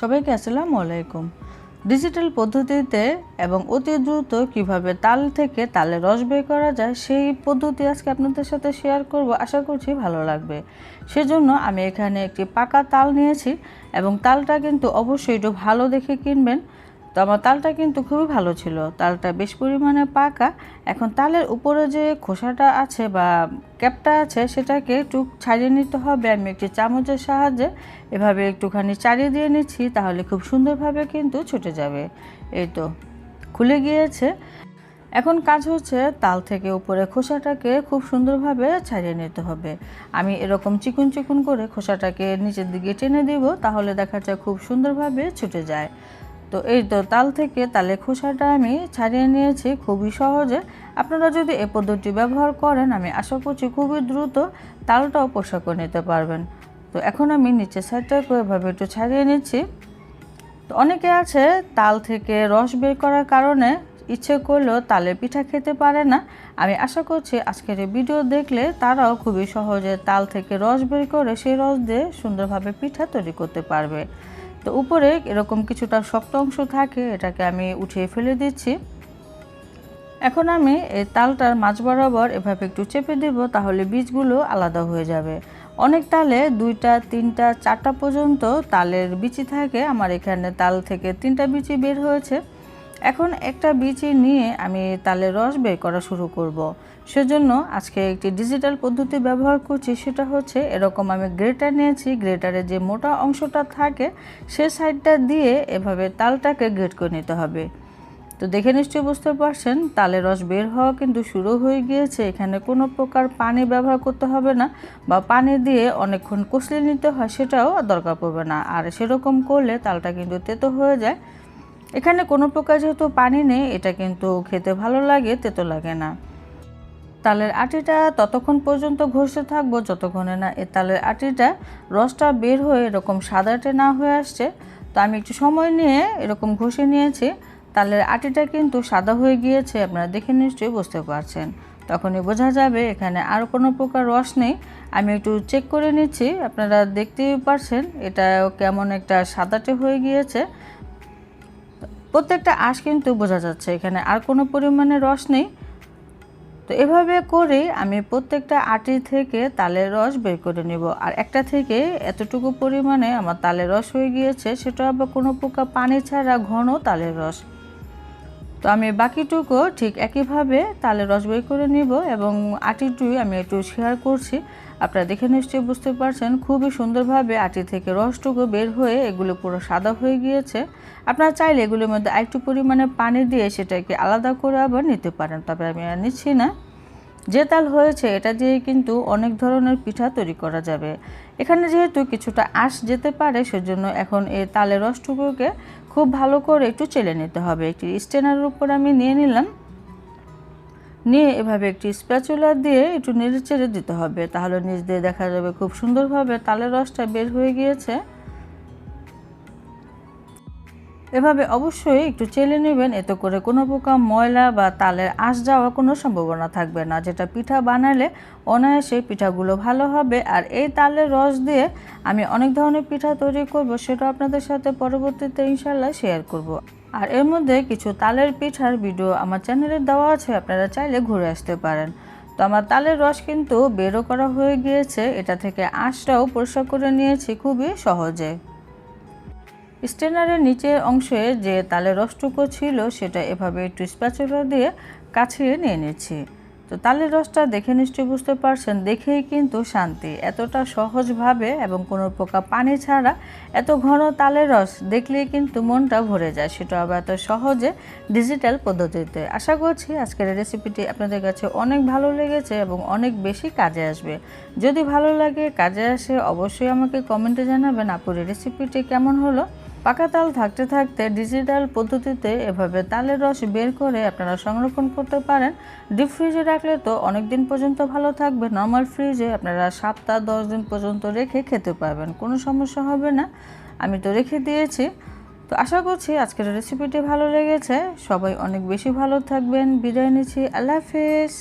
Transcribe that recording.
সবাইকে আসসালামু আলাইকুম। ডিজিটাল পদ্ধতিতে এবং অতি দ্রুত কীভাবে তাল থেকে তালে রস বের করা যায়, সেই পদ্ধতি আজকে আপনাদের সাথে শেয়ার করব। আশা করছি ভালো লাগবে। সেজন্য আমি এখানে একটি পাকা তাল নিয়েছি এবং তালটা কিন্তু অবশ্যই একটু ভালো দেখে কিনবেন। তো আমার তালটা কিন্তু খুবই ভালো ছিল। তালটা বেশ পরিমাণে পাকা। এখন তালের উপরে যে খোসাটা আছে বা ক্যাপটা আছে, সেটাকে একটু ছাড়িয়ে নিতে হবে। আমি একটি চামচের সাহায্যে এভাবে একটুখানি চাড়িয়ে দিয়ে নিচ্ছি, তাহলে খুব সুন্দরভাবে কিন্তু ছুটে যাবে। এই তো, খুলে গিয়েছে। এখন কাজ হচ্ছে তাল থেকে উপরে খোসাটাকে খুব সুন্দরভাবে ছাড়িয়ে নিতে হবে। আমি এরকম চিকুন চিকুন করে খোসাটাকে নিচের দিকে টেনে দিব, তাহলে দেখা যায় খুব সুন্দরভাবে ছুটে যায়। তো এই তো তাল থেকে তালে খোসাটা আমি ছাড়িয়ে নিয়েছি খুবই সহজে। আপনারা যদি এ পদ্ধতি ব্যবহার করেন, আমি আশা করছি খুবই দ্রুত তালটাও পোষা করে নিতে পারবেন। তো এখন আমি নিচের সাইডটাকে এভাবে একটু ছাড়িয়ে নিচ্ছি। তো অনেকে আছে তাল থেকে রস বের করার কারণে ইচ্ছে করলেও তালের পিঠা খেতে পারে না। আমি আশা করছি আজকের এই ভিডিও দেখলে তারাও খুবই সহজে তাল থেকে রস বের করে সেই রস দিয়ে সুন্দরভাবে পিঠা তৈরি করতে পারবে। তো উপরে এরকম কিছুটা শক্ত অংশ থাকে, এটাকে আমি উঠিয়ে ফেলে দিচ্ছি। এখন আমি এই তালটার মাছ বরাবর এভাবে একটু চেপে দেব, তাহলে বীজগুলো আলাদা হয়ে যাবে। অনেক তালে দুইটা, তিনটা, চারটা পর্যন্ত তালের বিচি থাকে। আমার এখানে তাল থেকে তিনটা বিচি বের হয়েছে। এখন একটা বিচি নিয়ে আমি তালের রস বের করা শুরু করব। সেজন্য আজকে একটি ডিজিটাল পদ্ধতি ব্যবহার করছি, সেটা হচ্ছে এরকম আমি গ্রেটার নিয়েছি, গ্রেটারে যে মোটা অংশটা থাকে সে সাইডটা দিয়ে এভাবে তালটাকে গ্রেট করে নিতে হবে তো দেখে নিশ্চয়ই বুঝতে পারছেন তালের রস বের হওয়া কিন্তু শুরু হয়ে গিয়েছে, এখানে কোনো প্রকার পানি ব্যবহার করতে হবে না বা পানি দিয়ে অনেকক্ষণ কষলে নিতে হয়, সেটাও দরকার পড়বে না আর সেরকম করলে তালটা কিন্তু তেতো হয়ে যায় এখানে কোনো প্রকার যেহেতু পানি নেই, এটা কিন্তু খেতে ভালো লাগে, তেতো লাগে না। তালের আটিটা ততক্ষণ পর্যন্ত ঘষতে থাকব, যতক্ষণে না এ তালের আটিটা রসটা বের হয়ে এরকম সাদাটে না হয়ে আসছে। তো আমি একটু সময় নিয়ে এরকম ঘষে নিয়েছি। তালের আটিটা কিন্তু সাদা হয়ে গিয়েছে, আপনারা দেখে নিশ্চয়ই বুঝতে পারছেন। তখনই বোঝা যাবে এখানে আর কোনো প্রকার রস নেই। আমি একটু চেক করে নিচ্ছি, আপনারা দেখতেই পারছেন, এটা কেমন একটা সাদাটে হয়ে গিয়েছে। প্রত্যেকটা আঁশ কিন্তু বোঝা যাচ্ছে, এখানে আর কোনো পরিমাণে রস নেই। তো এভাবে করে আমি প্রত্যেকটা আটি থেকে তালের রস বের করে নেব। আর একটা থেকে এতটুকু পরিমাণে আমার তালের রস হয়ে গিয়েছে, সেটা আবার কোনো পোকা, পানি ছাড়া ঘন তালের রস। তো আমি বাকিটুকু ঠিক একইভাবে তালে রস বের করে নিব এবং আটিটুই আমি একটু শেয়ার করছি। আপনারা দেখে নিশ্চয়ই বুঝতে পারছেন, খুবই সুন্দরভাবে আটি থেকে রসটুকু বের হয়ে এগুলো পুরো সাদা হয়ে গিয়েছে। আপনারা চাইলে এগুলোর মধ্যে একটু পরিমাণে পানি দিয়ে সেটাকে আলাদা করে আবার নিতে পারেন, তবে আমি আর নিচ্ছি না। যে তাল হয়েছে, এটা দিয়ে কিন্তু অনেক ধরনের পিঠা তৈরি করা যাবে। এখানে যেহেতু কিছুটা আঁশ যেতে পারে, সেজন্য এখন এই তালের রসটুকুকে খুব ভালো করে একটু চেলে নিতে হবে। একটি স্টেনারের উপর আমি নিয়ে নিলাম। নিয়ে এভাবে একটি স্প্যাচুলা দিয়ে একটু নেড়ে চেড়ে দিতে হবে। তাহলে নিচ দিয়ে দেখা যাবে খুব সুন্দরভাবে তালের রসটা বের হয়ে গিয়েছে। এভাবে অবশ্যই একটু চেলে নেবেন, এতে করে কোনো প্রকার ময়লা বা তালের আঁশ যাওয়ার কোনো সম্ভাবনা থাকবে না। যেটা পিঠা বানালে অনায়াসে পিঠাগুলো ভালো হবে। আর এই তালের রস দিয়ে আমি অনেক ধরনের পিঠা তৈরি করব, সেটা আপনাদের সাথে পরবর্তীতে ইনশাল্লাহ শেয়ার করব। আর এর মধ্যে কিছু তালের পিঠার ভিডিও আমার চ্যানেলে দেওয়া আছে, আপনারা চাইলে ঘুরে আসতে পারেন। তো আমার তালের রস কিন্তু বেরো করা হয়ে গিয়েছে। এটা থেকে আঁশটাও পরিষ্কার করে নিয়েছি খুবই সহজে। স্টেনারের নিচের অংশে যে তালের রসটুকু ছিল, সেটা এভাবে একটু স্প্যাচুলা দিয়ে কাছিয়ে নিয়ে নিচ্ছি। তো তালের রসটা দেখে নিশ্চয়ই বুঝতে পারছেন, দেখেই কিন্তু শান্তি। এতটা সহজভাবে এবং কোনো প্রকার পানি ছাড়া এত ঘন তালের রস দেখলেই কিন্তু মনটা ভরে যায়। সেটা আবার এত সহজে ডিজিটাল পদ্ধতিতে। আশা করছি আজকের রেসিপিটি আপনাদের কাছে অনেক ভালো লেগেছে এবং অনেক বেশি কাজে আসবে। যদি ভালো লাগে, কাজে আসে, অবশ্যই আমাকে কমেন্টে জানাবেন, আপুর রেসিপিটি কেমন হলো। পাকা তাল থাকতে থাকতে ডিজিটাল পদ্ধতিতে এভাবে তালের রস বের করে আপনারা সংরক্ষণ করতে পারেন। ডিপ ফ্রিজে রাখলে তো অনেক দিন পর্যন্ত ভালো থাকবে। নর্মাল ফ্রিজে আপনারা সপ্তাহ দশ দিন পর্যন্ত রেখে খেতে পারবেন। কোনো সমস্যা হবে না। আমি তো রেখে দিয়েছি। তো আশা করছি আজকের রেসিপিটি ভালো লেগেছে। সবাই অনেক বেশি ভালো থাকবেন। বিদায় নিচ্ছি। আল্লাহ হাফিজ।